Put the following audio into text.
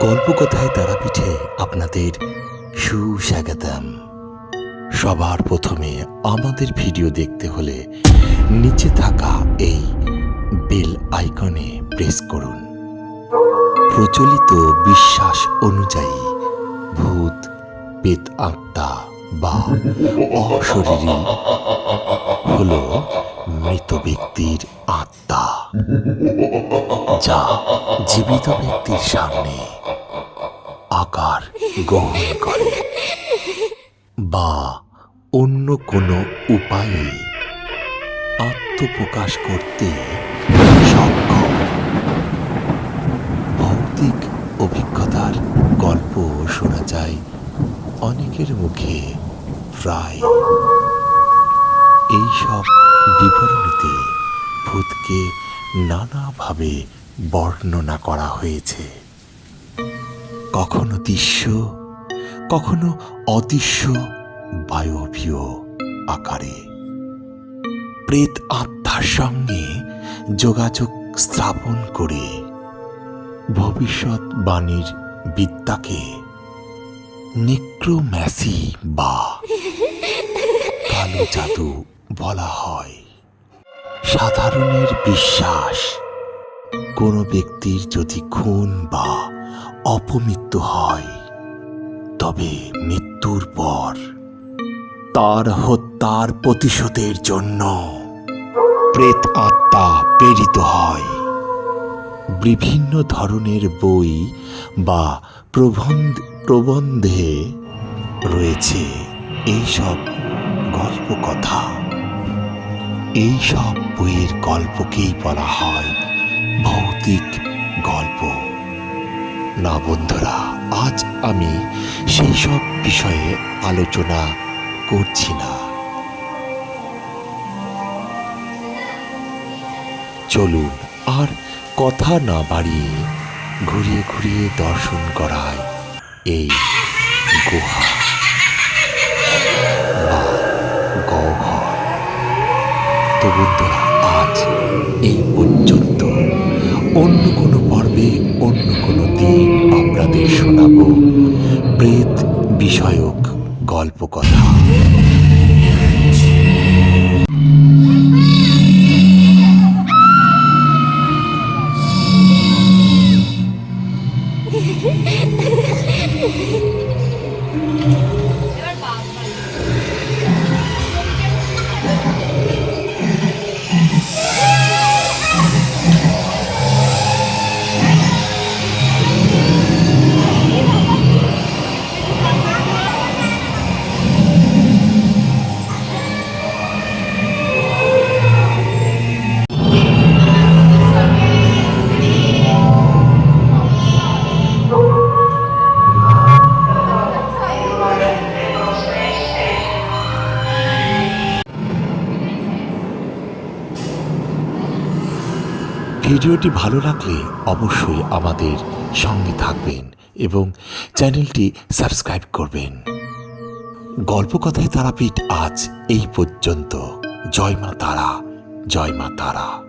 গল্পকথায় তারাপীঠে আপনাদের সুস্বাগতম। সবার প্রথমে আমাদের ভিডিও দেখতে হলে নিচে থাকা এই বেল আইকনে প্রেস করুন। প্রচলিত বিশ্বাস অনুযায়ী ভূত পেত আত্মা বা অশরীরী হল মৃত ব্যক্তির আত্মা, যা জীবিত ব্যক্তির সামনে আকার গ্রহণ করে বা অন্য কোনো উপায়ে আত্মপ্রকাশ করতে সক্ষম। ভৌতিক অভিজ্ঞতার গল্প শোনা যায় অনেকের মুখে প্রায়। এইসব বিবরণীতে ভূতকে নানাভাবে বর্ণনা করা হয়েছে। কখনো দৃশ্য কখনো অদৃশ্য বায়বীয় আকারে। প্রেত আত্মার সঙ্গে যোগাযোগ স্থাপন করে ভবিষ্যৎবাণীর বিদ্যাকে নেক্রোম্যাসি বা কালো জাদু বলা হয়। সাধারণের বিশ্বাস, কোনো ব্যক্তির যদি খুন বা অপমৃত্যু হয়, তবে মৃত্যুর পর তার হত্যার প্রতিশোধের জন্য প্রেত আত্মা প্রেরিত হয়। বিভিন্ন ধরনের বই বা প্রবন্ধ, প্রবন্ধে রয়েছে এইসব গল্পকথা। এই সব বইয়ের গল্পকেই বলা হয় ভৌতিক গল্প। না বন্ধুরা, আজ আমি সেই সব বিষয়ে আলোচনা করছি না। চলুন আর কথা না বাড়িয়ে ঘুরিয়ে ঘুরিয়ে দর্শন করায় এই গুহা। বন্ধুরা আজ এই পর্যন্ত। অন্য কোনো পর্বে, অন্য কোনো দিন আপনাদের শোনাব প্রেত বিষয়ক গল্প কথা ভিডিওটি ভালো লাগলে অবশ্যই আমাদের সঙ্গে থাকবেন এবং চ্যানেলটি সাবস্ক্রাইব করবেন। গল্পকথায় তারাপীঠ আজ এই পর্যন্ত। জয় মা তারা, জয় মা তারা।